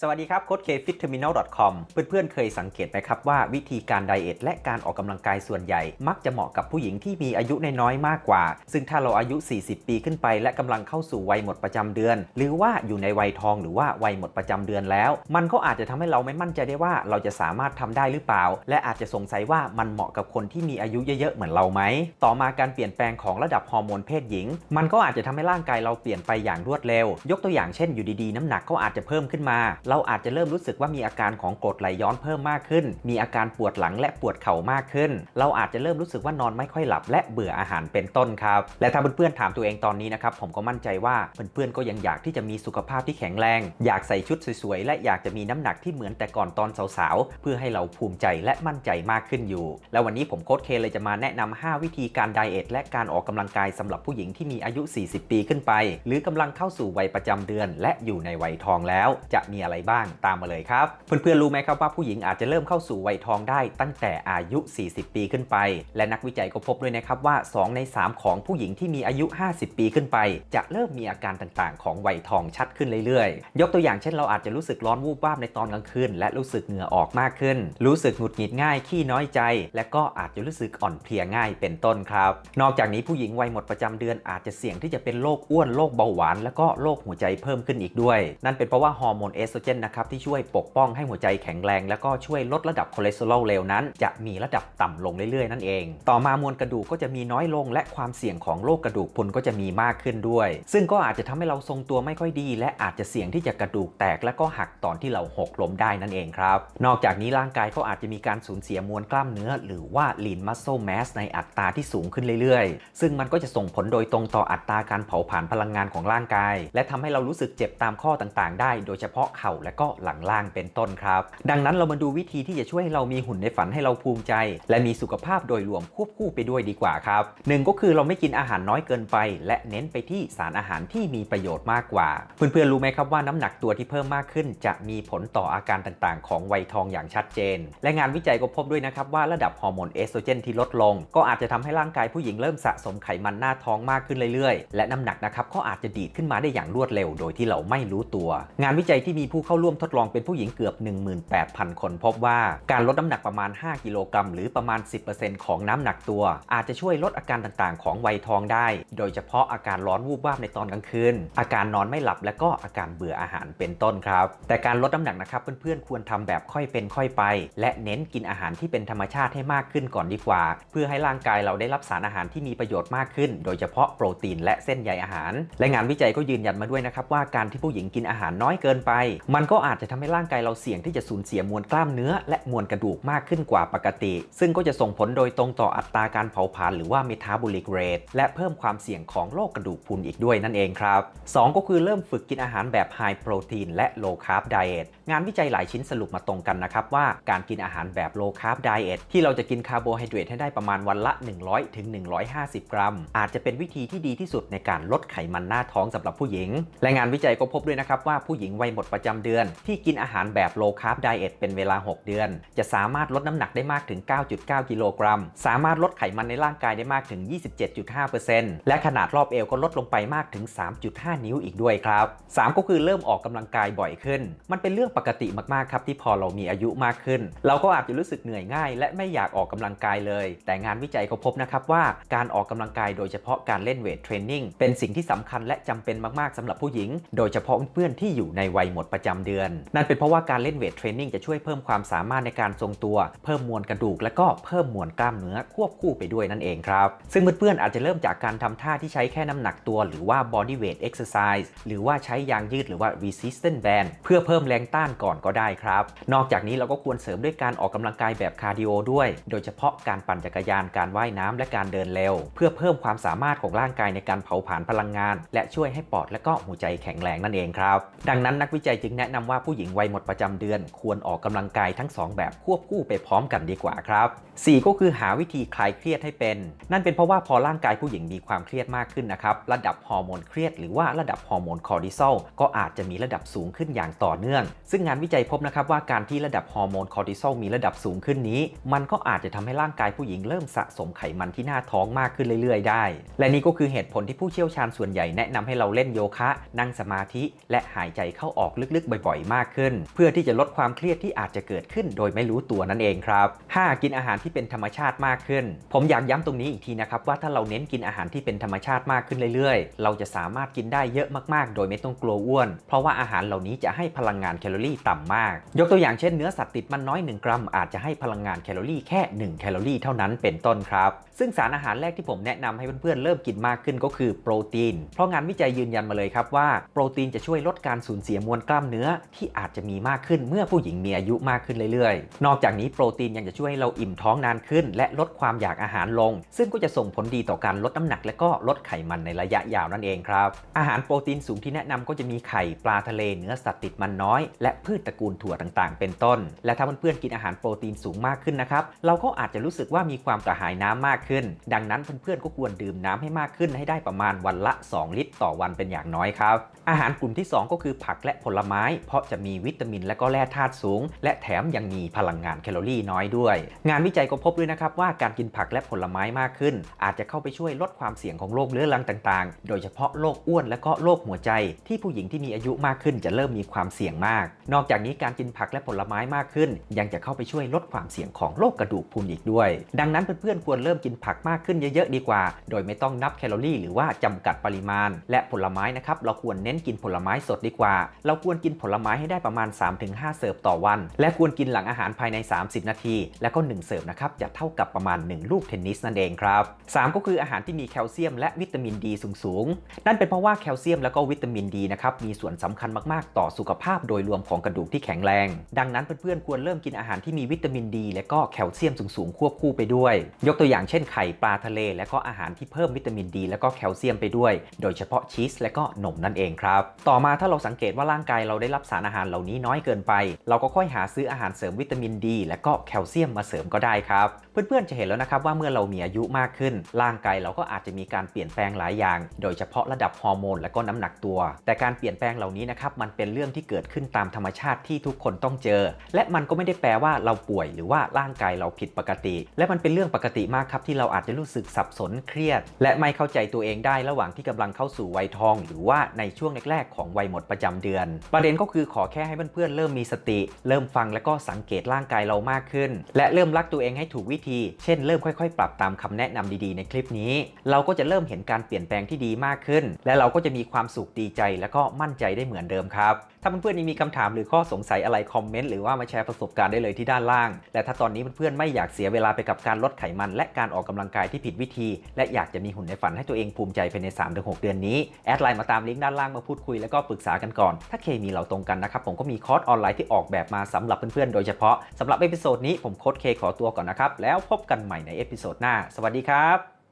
สวัสดีครับโค้ด kfitterminal.com เพื่อนๆ เคยสังเกตไหมครับว่าวิธีการไดเอทและการออกกำลังกายส่วนใหญ่ มักจะเหมาะกับผู้หญิงที่มีอายุน้อยมากกว่า ซึ่งถ้าเราอายุ 40 ปีขึ้นไป และกำลังเข้าสู่วัยหมดประจำเดือน หรือว่าอยู่ในวัยทองหรือว่าวัยหมดประจำเดือนแล้ว มันก็อาจจะทำให้เราไม่มั่นใจได้ว่าเราจะสามารถทำได้หรือเปล่า และอาจจะสงสัยว่ามันเหมาะกับคนที่มีอายุเยอะๆเหมือนเราไหมต่อมาการเปลี่ยนแปลงของระดับฮอร์โมนเพศหญิง มันก็อาจจะทำให้ร่างกายเราเปลี่ยนไปอย่างรวดเร็ว ยกตัวอย่างเช่นอยู่ดีๆ น้ำหนักก็อาจจะเพิ่มขึ้นมาเราอาจจะเริ่มรู้สึกว่ามีอาการของกรดไหลย้อนเพิ่มมากขึ้น มีอาการปวดหลังและปวดเข่ามากขึ้น เราอาจจะเริ่มรู้สึกว่านอนไม่ค่อยหลับ และเบื่ออาหารเป็นต้นครับ และถ้าเพื่อนๆถามตัวเองตอนนี้นะครับ ผมก็มั่นใจว่าเพื่อนๆก็ยังอยากที่จะมีสุขภาพที่แข็งแรง อยากใส่ชุดสวยๆ และอยากจะมีน้ำหนักที่เหมือนแต่ก่อนตอนสาวๆ เพื่อให้เราภูมิใจและมั่นใจมากขึ้นอยู่ แล้ววันนี้ผมโค้ชเคเลยจะมาแนะนำ5วิธีการไดเอทและการออกกำลังกายสำหรับผู้หญิงที่มีอายุ 40 ปีขึ้นไป หรือกำลังเข้าสู่วัยประจำเดือน และอยู่ในวัยทองแล้ว จะมีอะไรบ้างตามมาเลยครับ เพื่อนๆรู้ไหมครับว่าผู้หญิงอาจจะเริ่มเข้าสู่วัยทองได้ตั้งแต่อายุ 40 ปีขึ้นไป และนักวิจัยก็พบด้วยนะครับว่า 2 ใน 3 ของผู้หญิงที่มีอายุ 50 ปีขึ้นไป จะเริ่มมีอาการต่างๆ ของวัยทองชัดขึ้นเรื่อยๆ ยกตัวอย่างเช่นเราอาจจะรู้สึกร้อนวูบวาบในตอนกลางคืนและรู้สึกเหงื่อออกมากขึ้น รู้สึกหงุดหงิดง่ายขี้น้อยใจ และก็อาจจะรู้สึกอ่อนเพลียง่ายเป็นต้นครับ นอกจากนี้ผู้หญิงวัยหมดประจำเดือนอาจจะเสี่ยงที่จะเป็นโรคอ้วนโรคเบาหวาน และก็โรคหัวใจเพิ่มขึ้นอีกด้วย นั่นเป็นเพราะว่าฮอร์โมนเอสโตรเจนนะครับที่ช่วยปกป้องให้หัวใจแข็งแรง และก็ช่วยลดระดับคอเลสเตอรอลเลวนั้น จะมีระดับต่ำลงเรื่อยๆ นั่นเอง ต่อมามวลกระดูกก็จะมีน้อยลง และความเสี่ยงของโรคกระดูกพรุนก็จะมีมากขึ้นด้วย ซึ่งก็อาจจะทำให้เราทรงตัวไม่ค่อยดี และอาจจะเสี่ยงที่จะกระดูกแตกและก็หักตอนที่เราหกล้มได้นั่นเองครับ นอกจากนี้ร่างกายก็อาจจะมีการสูญเสียมวลกล้ามเนื้อ หรือว่า lean muscle mass ในอัตราที่สูงขึ้นเรื่อยๆ ซึ่งมันก็จะส่งผลโดยตรงต่ออัตราการเผาผลาญพลังงานของร่างกาย และทำให้เรารู้สึกเจ็บตามข้อต่างๆ ได้ โดยเฉพาะเข่าและก็หลังล่างเป็นต้นครับ ดังนั้นเรามาดูวิธีที่จะช่วยให้เรามีหุ่นในฝันให้เราภูมิใจ และมีสุขภาพโดยรวมควบคู่ไปด้วยดีกว่าครับหนึ่งก็คือเราไม่กินอาหารน้อยเกินไป และเน้นไปที่สารอาหารที่มีประโยชน์มากกว่า เพื่อนๆรู้ไหมครับว่าน้ำหนักตัวที่เพิ่มมากขึ้น จะมีผลต่ออาการต่างๆ ของวัยทองอย่างชัดเจน และงานวิจัยก็พบด้วยนะครับว่าระดับฮอร์โมนเอสโตรเจนที่ลดลง ก็อาจจะทำให้ร่างกายผู้หญิงเริ่มสะสมไขมันหน้าท้องมากขึ้นเรื่อยๆ และน้ำหนักนะครับก็อาจจะดีดขึ้นมาได้อย่างรวดเร็ว โดยที่เราไม่รู้ตัว งานวิจัยที่มีผู้เข้าร่วมทดลองเป็นผู้หญิงเกือบ 18,000 คนพบว่าการลดน้ำหนักประมาณ 5 กิโลกรัมหรือประมาณ 10%ของน้ำหนักตัว อาจจะช่วยลดอาการต่างๆ ของวัยทองได้ โดยเฉพาะอาการร้อนวูบวาบในตอนกลางคืน อาการนอนไม่หลับและก็อาการเบื่ออาหารเป็นต้นครับ แต่การลดน้ำหนักนะครับเพื่อนๆควรทำแบบค่อยเป็นค่อยไป และเน้นกินอาหารที่เป็นธรรมชาติให้มากขึ้นก่อนดีกว่า เพื่อให้ร่างกายเราได้รับสารอาหารที่มีประโยชน์มากขึ้น โดยเฉพาะโปรตีนและเส้นใยอาหาร และงานวิจัยก็ยืนยันมาด้วยนะครับว่าการที่ผู้หญิงกินอาหารน้อยเกินไปมันก็อาจจะทำให้ร่างกายเราเสี่ยงที่จะสูญเสียมวลกล้ามเนื้อ และมวลกระดูกมากขึ้นกว่าปกติ ซึ่งก็จะส่งผลโดยตรงต่ออัตราการเผาผลาญหรือว่า metabolic rate และเพิ่มความเสี่ยงของโรคกระดูกพรุนอีกด้วยนั่นเองครับ 2 ก็คือเริ่มฝึกกินอาหารแบบ high protein และ low carb diet งานวิจัยหลายชิ้นสรุปมาตรงกันนะครับว่าการกินอาหารแบบ low carb diet ที่เราจะกินคาร์โบไฮเดรตให้ได้ประมาณวันละ 100ถึง150 กรัม อาจจะเป็นวิธีที่ดีที่สุดในการลดไขมันหน้าท้องสำหรับผู้หญิง และงานวิจัยก็พบด้วยนะครับว่าผู้หญิงวัยหมดประจเดือน ที่กินอาหารแบบ low carb diet เป็นเวลา 6 เดือน จะสามารถลดน้ำหนักได้มากถึง 9.9 กิโลกรัม สามารถลดไขมันในร่างกายได้มากถึง 27.5%และขนาดรอบเอวก็ลดลงไปมากถึง 3.5 นิ้วอีกด้วยครับ 3 ก็คือเริ่มออกกำลังกายบ่อยขึ้น มันเป็นเรื่องปกติมากๆครับที่พอเรามีอายุมากขึ้น เราก็อาจจะรู้สึกเหนื่อยง่าย และไม่อยากออกกำลังกายเลย แต่งานวิจัยก็พบนะครับว่าการออกกำลังกายโดยเฉพาะการเล่นเวทเทรนนิ่งเป็นสิ่งที่สำคัญและจำเป็นมากๆสำหรับผู้หญิง โดยเฉพาะเพื่อนที่อยู่ในวัยหมดประจำเดือน นั่นเป็นเพราะว่าการเล่นเวทเทรนนิ่งจะช่วยเพิ่มความสามารถในการทรงตัว เพิ่มมวลกระดูก และก็เพิ่มมวลกล้ามเนื้อควบคู่ไปด้วยนั่นเองครับ ซึ่งเพื่อนๆอาจจะเริ่มจากการทำท่าที่ใช้แค่น้ำหนักตัว หรือว่า body weight exercise หรือว่าใช้ยางยืดหรือว่า resistance band เพื่อเพิ่มแรงต้านก่อนก็ได้ครับ นอกจากนี้เราก็ควรเสริมด้วยการออกกำลังกายแบบคาร์ดิโอด้วย โดยเฉพาะการปั่นจักรยานการว่ายน้ำและการเดินเร็ว เพื่อเพิ่มความสามารถของร่างกายในการเผาผลาญพลังงาน และช่วยให้ปอดและก็หัวใจแข็งแรงนั่นเองครับ ดังนั้นนักวิจัยจึงแนะนำว่าผู้หญิงวัยหมดประจำเดือน ควรออกกำลังกายทั้งสองแบบควบคู่ไปพร้อมกันดีกว่าครับ 4 ก็คือหาวิธีคลายเครียดให้เป็น นั่นเป็นเพราะว่าพอร่างกายผู้หญิงมีความเครียดมากขึ้นนะครับ ระดับฮอร์โมนเครียดหรือว่าระดับฮอร์โมนคอร์ติซอลก็อาจจะมีระดับสูงขึ้นอย่างต่อเนื่อง ซึ่งงานวิจัยพบนะครับว่าการที่ระดับฮอร์โมนคอร์ติซอลมีระดับสูงขึ้นนี้ มันก็อาจจะทำให้ร่างกายผู้หญิงเริ่มสะสมไขมันที่หน้าท้องมากขึ้นเรื่อยๆ ได้ และนี่ก็คือเหตุผลที่ผู้เชี่ยวชาญส่วนใหญ่แนะนำให้เราเล่นโยคะ นั่งสมาธิ และหายใจเข้าออกลึกกบ่อยๆ มากขึ้น เพื่อที่จะลดความเครียดที่อาจจะเกิดขึ้น โดยไม่รู้ตัวนั่นเองครับ 5. กินอาหารที่เป็นธรรมชาติมากขึ้น ผมอยากย้ำตรงนี้อีกทีนะครับว่าถ้าเราเน้นกินอาหารที่เป็นธรรมชาติมากขึ้นเรื่อยๆ เราจะสามารถกินได้เยอะมากๆ โดยไม่ต้องกลัวอ้วน เพราะว่าอาหารเหล่านี้จะให้พลังงานแคลอรี่ต่ำมาก ยกตัวอย่างเช่นเนื้อสัตว์ติดมันน้อย 1 กรัม อาจจะให้พลังงานแคลอรี่แค่ 1 แคลอรี่เท่านั้นเป็นต้นครับ ซึ่งสารอาหารแรกที่ผมแนะนำให้เพื่อนๆเริ่มกินมากขึ้นก็คือโปรตีน เพราะงานวิจัยยืนยันมาเลยครับว่าโปรตีนจะช่วยลดการสูญเสียมวลกล้ามเนื้อที่อาจจะมีมากขึ้นเมื่อผู้หญิงมีอายุมากขึ้นเรื่อยๆ นอกจากนี้โปรตีนยังจะช่วยให้เราอิ่มท้องนานขึ้น และลดความอยากอาหารลง ซึ่งก็จะส่งผลดีต่อการลดน้ำหนัก และก็ลดไขมันในระยะยาวนั่นเองครับ อาหารโปรตีนสูงที่แนะนำก็จะมีไข่ปลาทะเลเนื้อสัตว์ติดมันน้อย และพืชตระกูลถั่วต่างๆ เป็นต้น และถ้าเพื่อนๆกินอาหารโปรตีนสูงมากขึ้นนะครับเราก็อาจจะรู้สึกว่ามีความกระหายน้ำมากขึ้น ดังนั้นเพื่อนๆก็ควรดื่มน้ำให้มากขึ้นให้ได้ประมาณวันละ 2 ลิตร ต่อวันเป็นอย่างน้อยครับ อาหารกลุ่มที่ 2 ก็คือผักและผลไม้เพราะจะมีวิตามินและก็แร่ธาตุสูง และแถมยังมีพลังงานแคลอรี่น้อยด้วย งานวิจัยก็พบด้วยนะครับว่าการกินผักและผลไม้มากขึ้น อาจจะเข้าไปช่วยลดความเสี่ยงของโรคเรื้อรังต่างๆ โดยเฉพาะโรคอ้วนและก็โรคหัวใจ ที่ผู้หญิงที่มีอายุมากขึ้นจะเริ่มมีความเสี่ยงมาก นอกจากนี้การกินผักและผลไม้มากขึ้น ยังจะเข้าไปช่วยลดความเสี่ยงของโรคกระดูกพรุนอีกด้วย ดังนั้นเพื่อนๆควรเริ่มกินผักมากขึ้นเยอะๆดีกว่า โดยไม่ต้องนับแคลอรี่หรือว่าจำกัดปริมาณ และผลไม้นะครับเราควรเน้นกินผลไม้สดดีกว่า เราควรกินผลไม้ให้ได้ประมาณ 3-5 เสิร์ฟต่อวัน และควรกินหลังอาหารภายใน 30 นาที และก็ 1 เสิร์ฟนะครับจะเท่ากับประมาณ 1 ลูกเทนนิสนั่นเองครับ 3 ก็คืออาหารที่มีแคลเซียมและวิตามินดีสูงๆ นั่นเป็นเพราะว่าแคลเซียมและก็วิตามินดีนะครับมีส่วนสำคัญมากๆ ต่อสุขภาพโดยรวมของกระดูกที่แข็งแรง ดังนั้นเพื่อนๆควรเริ่มกินอาหารที่มีวิตามินดี และก็แคลเซียมสูงๆควบคู่ไปด้วย ยกตัวอย่างเช่นไข่ปลาทะเล และก็อาหารที่เพิ่มวิตามินดี และก็แคลเซียมไปด้วย โดยเฉพาะชีสและก็นมนั่นเองครับ ต่อมาถ้าเราสังเกตว่าร่างกายเราได้รับสารอาหารเหล่านี้น้อยเกินไป เราก็ค่อยหาซื้ออาหารเสริมวิตามินดี และก็แคลเซียมมาเสริมก็ได้ครับ เพื่อนๆจะเห็นแล้วนะครับว่าเมื่อเรามีอายุมากขึ้น ร่างกายเราก็อาจจะมีการเปลี่ยนแปลงหลายอย่าง โดยเฉพาะระดับฮอร์โมนและก็น้ำหนักตัว แต่การเปลี่ยนแปลงเหล่านี้นะครับมันเป็นเรื่องที่เกิดขึ้นตามธรรมชาติที่ทุกคนต้องเจอ และมันก็ไม่ได้แปลว่าเราป่วยหรือว่าร่างกายเราผิดปกติ และมันเป็นเรื่องปกติมากครับที่เราอาจจะรู้สึกสับสนเครียด และไม่เข้าใจตัวเองได้ระหว่างที่กำลังเข้าสู่วัยทอง หรือว่าในช่วงแรกๆของวัยหมดประจำเดือน ประเด็นก็คือขอแค่ให้เพื่อนๆเริ่มมีสติ เริ่มฟังและก็สังเกตร่างกายเรามากขึ้น และเริ่มรักตัวเองให้ถูกวิธี เช่นเริ่มค่อยๆ ปรับตามคำแนะนำดีๆ ในคลิปนี้ เราก็จะเริ่มเห็นการเปลี่ยนแปลงที่ดีมากขึ้น และเราก็จะมีความสุขดีใจและก็มั่นใจได้เหมือนเดิมครับถ้าเพื่อนๆมีคำถามหรือข้อสงสัยอะไรคอมเมนต์หรือว่ามาแชร์ประสบการณ์ได้เลยที่ด้านล่าง และถ้าตอนนี้เพื่อนๆไม่อยากเสียเวลาไปกับการลดไขมัน และการออกกำลังกายที่ผิดวิธี และอยากจะมีหุ่นในฝันให้ตัวเองภูมิใจภายใน 3-6 เดือนนี้แอดไลน์มาตามลิงก์ด้านล่างมาพูดคุยแล้วก็ปรึกษากันก่อนถ้าเคมีเราตรงกันนะครับ ผมก็มีคอร์สออนไลน์ที่ออกแบบมาสำหรับเพื่อนๆ โดยเฉพาะสำหรับเอพิโซดนี้ผมโค้ดเคขอตัวก่อนนะครับ แล้วพบกันใหม่ในเอพิโซดหน้า สวัสดีครับ